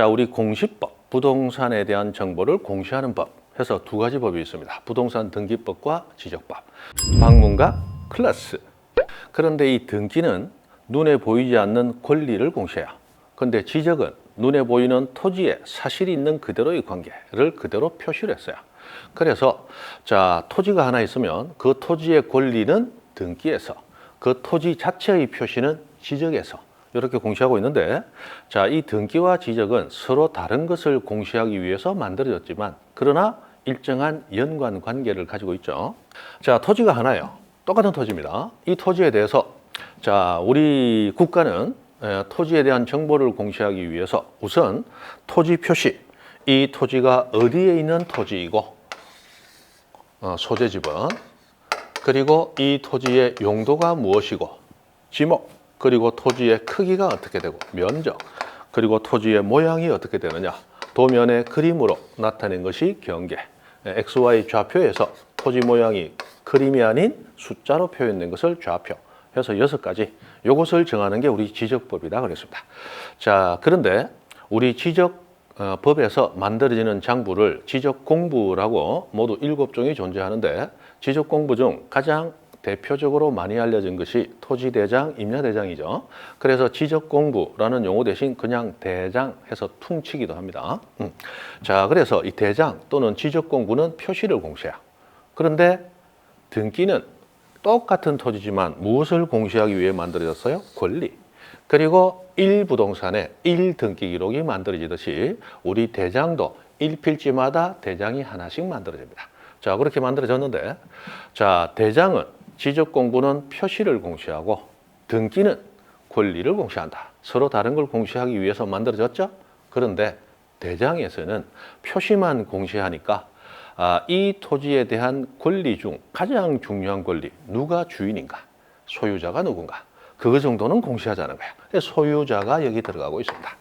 자, 우리 공시법, 부동산에 대한 정보를 공시하는 법 해서 두 가지 법이 있습니다. 부동산 등기법과 지적법. 방문과 클래스. 그런데 이 등기는 눈에 보이지 않는 권리를 공시해요. 근데 지적은 눈에 보이는 토지에 사실이 있는 그대로의 관계를 그대로 표시를 했어요. 그래서 자, 토지가 하나 있으면 그 토지의 권리는 등기에서 그 토지 자체의 표시는 지적에서 이렇게 공시하고 있는데 자, 이 등기와 지적은 서로 다른 것을 공시하기 위해서 만들어졌지만 그러나 일정한 연관 관계를 가지고 있죠. 자, 토지가 하나예요. 똑같은 토지입니다. 이 토지에 대해서 자, 우리 국가는 에, 토지에 대한 정보를 공시하기 위해서 우선 토지 표시, 이 토지가 어디에 있는 토지이고 어, 소재 지번, 그리고 이 토지의 용도가 무엇이고 지목, 그리고 토지의 크기가 어떻게 되고 면적, 그리고 토지의 모양이 어떻게 되느냐 도면의 그림으로 나타낸 것이 경계. XY 좌표에서 토지 모양이 그림이 아닌 숫자로 표현된 것을 좌표 해서 여섯 가지 요것을 정하는 게 우리 지적법이다 그랬습니다. 자, 그런데 우리 지적 어, 법에서 만들어지는 장부를 지적 공부라고 모두 일곱 종이 존재하는데 지적 공부 중 가장 대표적으로 많이 알려진 것이 토지대장, 임야대장이죠. 그래서 지적공부라는 용어 대신 그냥 대장 해서 퉁치기도 합니다. 음. 자, 그래서 이 대장 또는 지적공부는 표시를 공시해요. 그런데 등기는 똑같은 토지지만 무엇을 공시하기 위해 만들어졌어요? 권리. 그리고 일부동산에 일 등기 기록이 만들어지듯이 우리 대장도 일필지마다 대장이 하나씩 만들어집니다. 자, 그렇게 만들어졌는데, 자, 대장은 지적 공부는 표시를 공시하고 등기는 권리를 공시한다. 서로 다른 걸 공시하기 위해서 만들어졌죠? 그런데 대장에서는 표시만 공시하니까 아, 이 토지에 대한 권리 중 가장 중요한 권리, 누가 주인인가, 소유자가 누군가, 그거 정도는 공시하자는 거야. 소유자가 여기 들어가고 있습니다.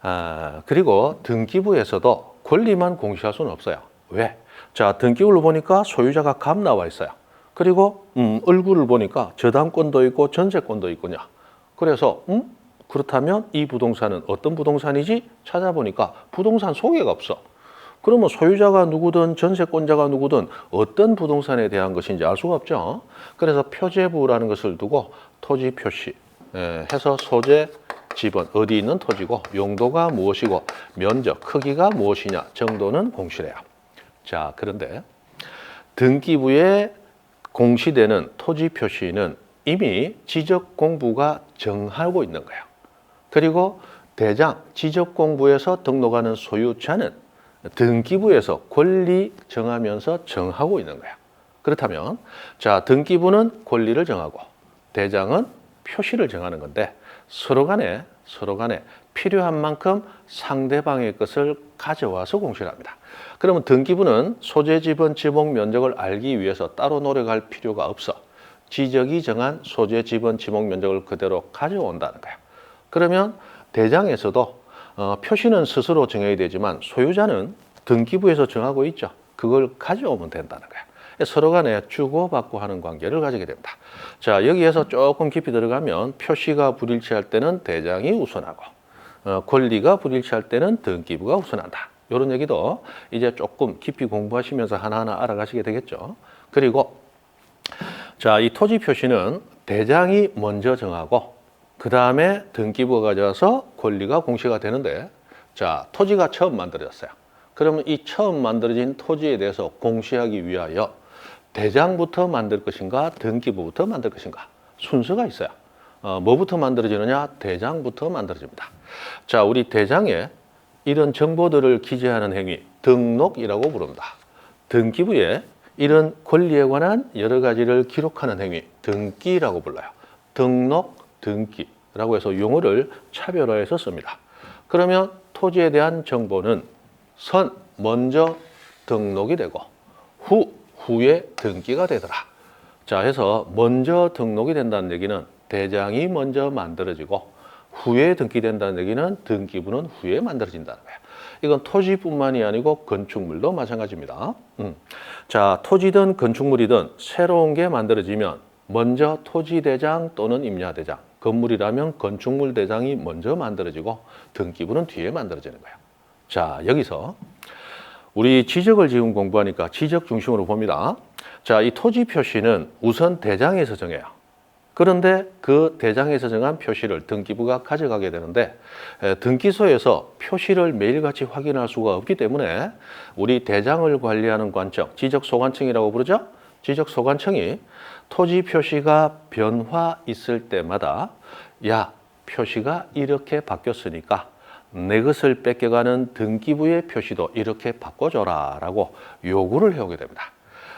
아, 그리고 등기부에서도 권리만 공시할 수는 없어요. 왜? 자, 등기부를 보니까 소유자가 감 나와 있어요. 그리고 음, 얼굴을 보니까 저당권도 있고 전세권도 있군요. 그래서 음? 그렇다면 이 부동산은 어떤 부동산이지? 찾아보니까 부동산 소개가 없어. 그러면 소유자가 누구든 전세권자가 누구든 어떤 부동산에 대한 것인지 알 수가 없죠. 그래서 표제부라는 것을 두고 토지 표시 예, 해서 소재 지번 어디 있는 토지고 용도가 무엇이고 면적 크기가 무엇이냐 정도는 공시를 해요. 자 그런데 등기부에 공시되는 토지 표시는 이미 지적 공부가 정하고 있는 거예요. 그리고 대장 지적 공부에서 등록하는 소유자는 등기부에서 권리 정하면서 정하고 있는 거야. 그렇다면 자 등기부는 권리를 정하고 대장은 표시를 정하는 건데 서로 간에 서로 간에 필요한 만큼 상대방의 것을 가져와서 공시를 합니다. 그러면 등기부는 소재 지번 지목 면적을 알기 위해서 따로 노력할 필요가 없어. 지적이 정한 소재 지번 지목 면적을 그대로 가져온다는 거야. 그러면 대장에서도 어, 표시는 스스로 정해야 되지만 소유자는 등기부에서 정하고 있죠. 그걸 가져오면 된다는 거야. 서로 간에 주고받고 하는 관계를 가지게 됩니다. 자, 여기에서 조금 깊이 들어가면 표시가 불일치할 때는 대장이 우선하고 어, 권리가 불일치할 때는 등기부가 우선한다. 이런 얘기도 이제 조금 깊이 공부하시면서 하나하나 알아가시게 되겠죠. 그리고 자, 이 토지 표시는 대장이 먼저 정하고 그 다음에 등기부가 가져와서 권리가 공시가 되는데 자, 토지가 처음 만들어졌어요. 그러면 이 처음 만들어진 토지에 대해서 공시하기 위하여 대장부터 만들 것인가 등기부부터 만들 것인가 순서가 있어요. 어, 뭐부터 만들어지느냐? 대장부터 만들어집니다. 자, 우리 대장에 이런 정보들을 기재하는 행위 등록이라고 부릅니다. 등기부에 이런 권리에 관한 여러 가지를 기록하는 행위 등기라고 불러요. 등록, 등기라고 해서 용어를 차별화해서 씁니다. 그러면 토지에 대한 정보는 선 먼저 등록이 되고 후 후에 등기가 되더라. 자, 해서 먼저 등록이 된다는 얘기는 대장이 먼저 만들어지고 후에 등기된다는 얘기는 등기부는 후에 만들어진다는 거예요. 이건 토지뿐만이 아니고 건축물도 마찬가지입니다. 음. 자, 토지든 건축물이든 새로운 게 만들어지면 먼저 토지대장 또는 임야대장 건물이라면 건축물 대장이 먼저 만들어지고 등기부는 뒤에 만들어지는 거예요. 자, 여기서 우리 지적을 지금 공부하니까 지적 중심으로 봅니다. 자, 이 토지 표시는 우선 대장에서 정해요. 그런데 그 대장에서 정한 표시를 등기부가 가져가게 되는데 에, 등기소에서 표시를 매일같이 확인할 수가 없기 때문에 우리 대장을 관리하는 관청, 지적소관청이라고 부르죠. 지적소관청이 토지 표시가 변화 있을 때마다 야 표시가 이렇게 바뀌었으니까 내 것을 뺏겨가는 등기부의 표시도 이렇게 바꿔줘라 라고 요구를 해오게 됩니다.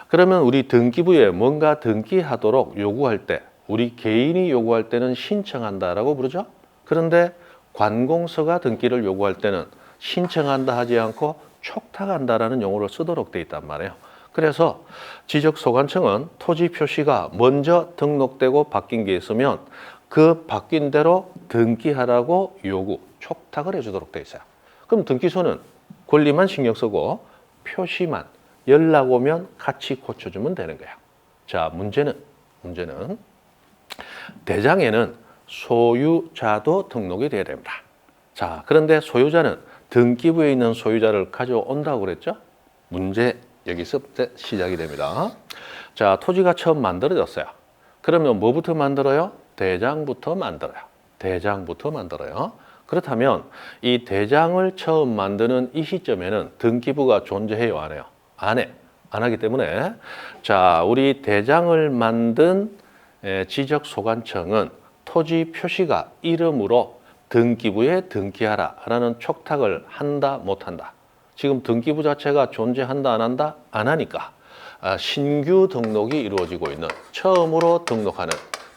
그러면 우리 등기부에 뭔가 등기하도록 요구할 때 우리 개인이 요구할 때는 신청한다라고 부르죠. 그런데 관공서가 등기를 요구할 때는 신청한다 하지 않고 촉탁한다라는 용어를 쓰도록 돼 있단 말이에요. 그래서 지적소관청은 토지 표시가 먼저 등록되고 바뀐 게 있으면 그 바뀐 대로 등기하라고 요구, 촉탁을 해주도록 돼 있어요. 그럼 등기소는 권리만 신경 쓰고 표시만 연락 오면 같이 고쳐주면 되는 거예요. 자, 문제는 문제는 대장에는 소유자도 등록이 돼야 됩니다. 자, 그런데 소유자는 등기부에 있는 소유자를 가져온다고 그랬죠? 문제 여기서부터 시작이 됩니다. 자, 토지가 처음 만들어졌어요. 그러면 뭐부터 만들어요? 대장부터 만들어요. 대장부터 만들어요. 그렇다면 이 대장을 처음 만드는 이 시점에는 등기부가 존재해요, 안 해요? 안 해. 안 하기 때문에 자, 우리 대장을 만든 에, 지적 소관청은 토지 표시가 이름으로 등기부에 등기하라라는 촉탁을 한다 못 한다. 지금 등기부 자체가 존재한다 안 한다 안 하니까 아, 신규 등록이 이루어지고 있는 처음으로 등록하는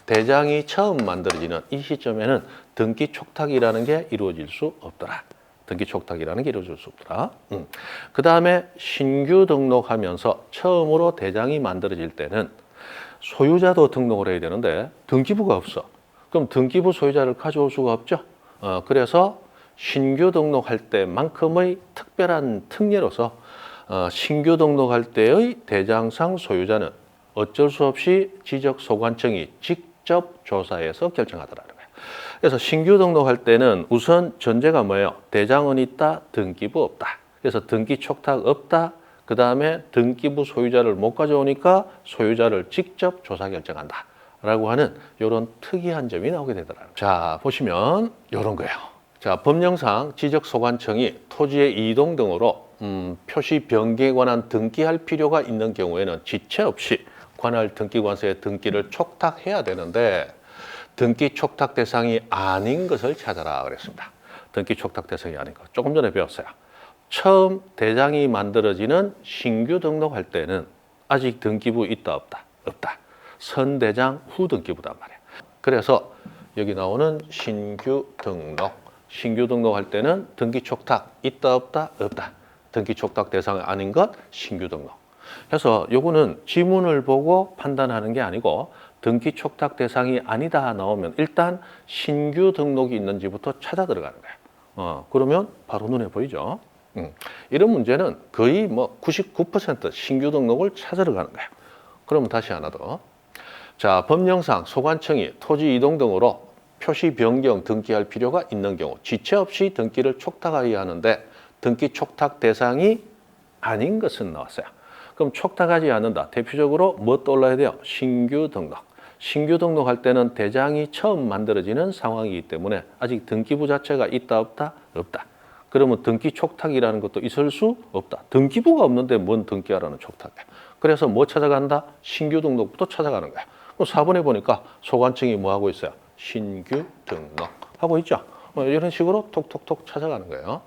대장이 처음 만들어지는 이 시점에는 등기 촉탁이라는 게 이루어질 수 없더라. 등기 촉탁이라는 게 이루어질 수 없더라. 음. 그 다음에 신규 등록하면서 처음으로 대장이 만들어질 때는 소유자도 등록을 해야 되는데 등기부가 없어. 그럼 등기부 소유자를 가져올 수가 없죠. 어, 그래서 신규 등록할 때만큼의 특별한 특례로서 어, 신규 등록할 때의 대장상 소유자는 어쩔 수 없이 지적 소관청이 직접 조사해서 결정하더라는 거예요. 그래서 신규 등록할 때는 우선 전제가 뭐예요? 대장은 있다, 등기부 없다. 그래서 등기 촉탁 없다. 그 다음에 등기부 소유자를 못 가져오니까 소유자를 직접 조사 결정한다. 라고 하는 이런 특이한 점이 나오게 되더라고요. 자, 보시면 이런 거예요. 자, 법령상 지적소관청이 토지의 이동 등으로 음, 표시 변경에 관한 등기할 필요가 있는 경우에는 지체 없이 관할 등기관서에 등기를 촉탁해야 되는데 등기 촉탁 대상이 아닌 것을 찾아라 그랬습니다. 등기 촉탁 대상이 아닌 것. 조금 전에 배웠어요. 처음 대장이 만들어지는 신규 등록할 때는 아직 등기부 있다 없다 없다. 선대장 후 등기부단 말이야. 그래서 여기 나오는 신규 등록. 신규 등록할 때는 등기 촉탁 있다 없다 없다. 등기 촉탁 대상 아닌 것 신규 등록. 그래서 요거는 지문을 보고 판단하는 게 아니고 등기 촉탁 대상이 아니다 나오면 일단 신규 등록이 있는지부터 찾아 들어가는 거예요. 어, 그러면 바로 눈에 보이죠. 음, 이런 문제는 거의 뭐 99% 신규 등록을 찾으러 가는 거예요. 그러면 다시 하나 더. 자, 법령상 소관청이 토지 이동 등으로 표시 변경 등기할 필요가 있는 경우 지체 없이 등기를 촉탁하여야 하는데 등기 촉탁 대상이 아닌 것은 나왔어요. 그럼 촉탁하지 않는다. 대표적으로 뭐 떠올라야 돼요? 신규 등록. 신규 등록할 때는 대장이 처음 만들어지는 상황이기 때문에 아직 등기부 자체가 있다 없다 없다. 그러면 등기 촉탁이라는 것도 있을 수 없다. 등기부가 없는데 뭔 등기하라는 촉탁이야. 그래서 뭐 찾아간다? 신규 등록부터 찾아가는 거야. 그럼 4번에 보니까 소관청이 뭐 하고 있어요? 신규 등록 하고 있죠. 뭐 이런 식으로 톡톡톡 찾아가는 거예요.